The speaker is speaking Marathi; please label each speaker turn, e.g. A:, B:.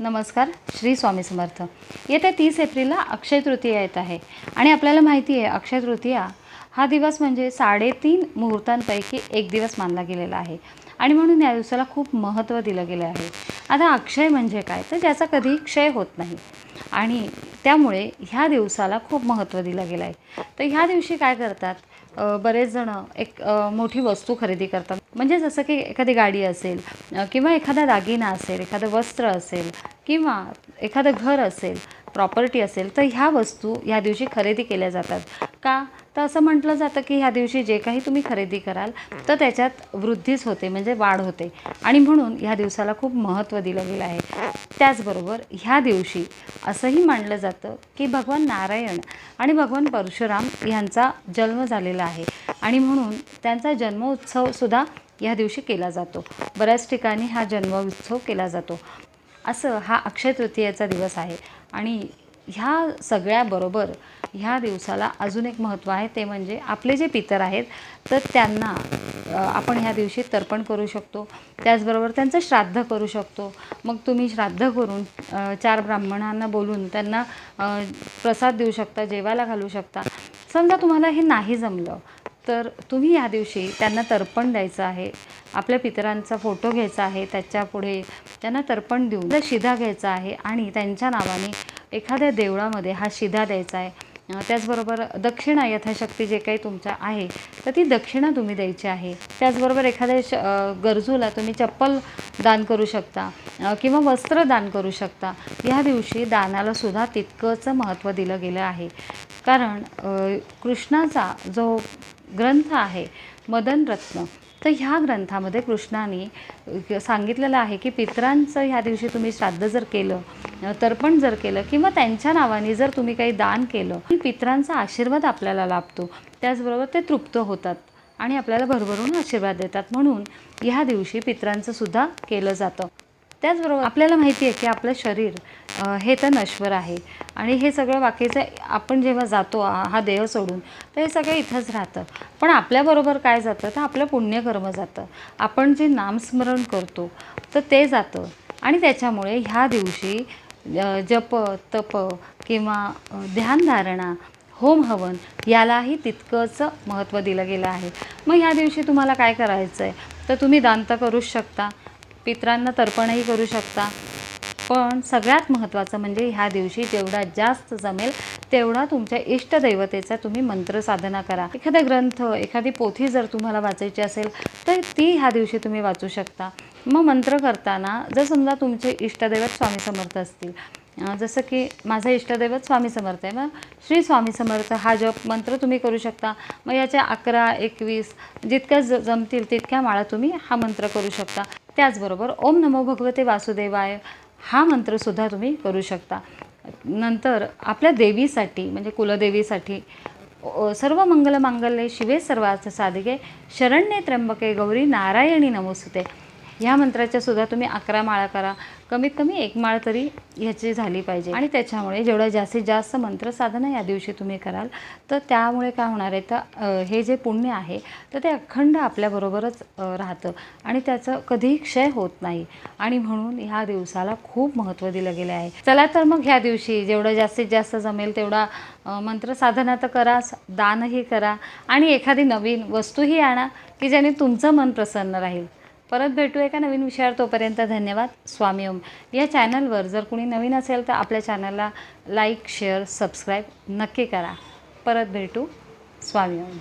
A: नमस्कार श्री स्वामी समर्थ. येत्या तीस एप्रिलला अक्षय तृतीया येत आहे. आणि आपल्याला माहिती आहे अक्षय तृतीया हा दिवस म्हणजे साडेतीन मुहूर्तांपैकी एक दिवस मानला गेलेला आहे. आणि म्हणून या दिवसाला खूप महत्त्व दिलं गेलं आहे. आता अक्षय म्हणजे काय? तर ज्याचा कधी क्षय होत नाही. आणि त्यामुळे ह्या दिवसाला खूप महत्त्व दिलं गेलं आहे तर ह्या दिवशी काय करतात? बरेच जण एक मोठी वस्तू खरेदी करतात. म्हणजे जसं की एखादी गाडी असेल किंवा एखादा दागिना असेल एखादं वस्त्र असेल किंवा एखादं घर असेल प्रॉपर्टी असेल तर ह्या वस्तू ह्या दिवशी खरेदी केल्या जातात. का? तर असं म्हटलं जातं की ह्या दिवशी जे काही तुम्ही खरेदी कराल तर त्याच्यात वृद्धीच होते म्हणजे वाढ होते. आणि म्हणून ह्या दिवसाला खूप महत्त्व दिलं गेलं आहे. त्याचबरोबर ह्या दिवशी असंही मानलं जातं की भगवान नारायण आणि भगवान परशुराम यांचा जन्म झालेला आहे. आणि म्हणून त्यांचा जन्मोत्सवसुद्धा ह्या दिवशी केला जातो. बऱ्याच ठिकाणी हा जन्मोत्सव केला जातो. असं हा अक्षय तृतीयेचा दिवस आहे. आणि ह्या सगळ्याबरोबर ह्या दिवसाला अजून एक महत्त्व आहे ते म्हणजे आपले जे पितर आहेत तर त्यांना आपण ह्या दिवशी तर्पण करू शकतो. त्याचबरोबर त्यांचं श्राद्ध करू शकतो. मग तुम्ही श्राद्ध करून चार ब्राह्मणांना बोलून त्यांना प्रसाद देऊ शकता जेवायला घालू शकता. समजा तुम्हाला हे नाही जमलं तर तुम्ही या दिवशी त्यांना तर्पण द्यायचं आहे. आपल्या पितरांचा फोटो घ्यायचा आहे. त्याच्यापुढे त्यांना तर्पण देऊन शिधा घ्यायचा आहे आणि त्यांच्या नावाने एखाद्या देवळामध्ये हा शिधा द्यायचा आहे. त्याचबरोबर दक्षिणा यथाशक्ती जे काही तुमच्या आहे तर ती दक्षिणा तुम्ही द्यायची आहे. त्याचबरोबर एखाद्या श गरजूला तुम्ही चप्पल दान करू शकता किंवा वस्त्र दान करू शकता. ह्या दिवशी दानालासुद्धा तितकंच महत्त्व दिलं गेलं आहे. कारण कृष्णाचा जो ग्रंथ आहे मदन रत्न. तर ह्या ग्रंथामध्ये कृष्णाने सांगितलेलं आहे की पितरांचं ह्या दिवशी तुम्ही श्राद्ध जर केलं तर्पण जर केलं किंवा त्यांच्या नावाने जर तुम्ही काही दान केलं पितरांचा आशीर्वाद आपल्याला लाभतो. त्याचबरोबर ते तृप्त होतात आणि आपल्याला भरभरून आशीर्वाद देतात. म्हणून ह्या दिवशी पितरांचं सुद्धा केलं जातं. त्याचबरोबर आपल्याला माहिती आहे की आपलं शरीर हे तर नश्वर आहे. आणि हे सगळं बाकीचं आपण जेव्हा जातो हा देह सोडून तर हे सगळं इथंच राहतं. पण आपल्याबरोबर काय जातं? तर आपलं पुण्यकर्म जातं. आपण जे नामस्मरण करतो तर ते जातं. आणि त्याच्यामुळे ह्या दिवशी जप तप किंवा ध्यानधारणा होम हवन यालाही तितकंच महत्त्व दिलं गेलं आहे. मग ह्या दिवशी तुम्हाला काय करायचं आहे तर तुम्ही दांत करूच शकता. पितरांना तर्पणही करू शकता. पण सगळ्यात महत्त्वाचं म्हणजे ह्या दिवशी जेवढा जास्त जमेल तेवढा तुमच्या इष्टदैवतेचा तुम्ही मंत्र साधना करा. एखादा ग्रंथ एखादी पोथी जर तुम्हाला वाचायची असेल तर ती ह्या दिवशी तुम्ही वाचू शकता. मग मंत्र करताना जर समजा तुमचे इष्टदैवत स्वामी समर्थ असतील जसं की माझं इष्टदैवत स्वामी समर्थ आहे मग श्री स्वामी समर्थ हा जप मंत्र तुम्ही करू शकता. मग याच्या अकरा एकवीस जितक्या ज जमतील तितक्या माळा तुम्ही हा मंत्र करू शकता. त्याचबरोबर ओम नमो भगवते वासुदेवाय हा मंत्रसुद्धा तुम्ही करू शकता. नंतर आपल्या देवीसाठी म्हणजे कुलदेवीसाठी सर्व मंगल मांगल्ये शिवे सर्वार्थ साधिके शरण्ये त्र्यंबके गौरी नारायणी नमोसुते ह्या मंत्राच्या सुद्धा तुम्ही अकरा माळा करा. कमीत कमी एक माळ तरी ह्याची झाली पाहिजे. आणि त्याच्यामुळे जेवढं जास्तीत जास्त मंत्र साधना या दिवशी तुम्ही कराल तर त्यामुळे काय होणार आहे तर हे जे पुण्य आहे तर ते अखंड आपल्याबरोबरच राहतं. आणि त्याचं कधीही क्षय होत नाही. आणि म्हणून ह्या दिवसाला खूप महत्त्व दिलं गेलं आहे. चला तर मग ह्या दिवशी जेवढं जास्तीत जास्त जमेल तेवढा मंत्र साधना तर करा दानही करा. आणि एखादी नवीन वस्तूही आणा की ज्याने तुमचं मन प्रसन्न राहील. परत भेटू एका नवीन विषयावर. तोपर्यंत धन्यवाद. स्वामी ओम. या चॅनलवर जर कुणी नवीन असेल तर आपल्या चॅनलला लाईक शेअर सबस्क्राईब नक्की करा. परत भेटू. स्वामी ओम.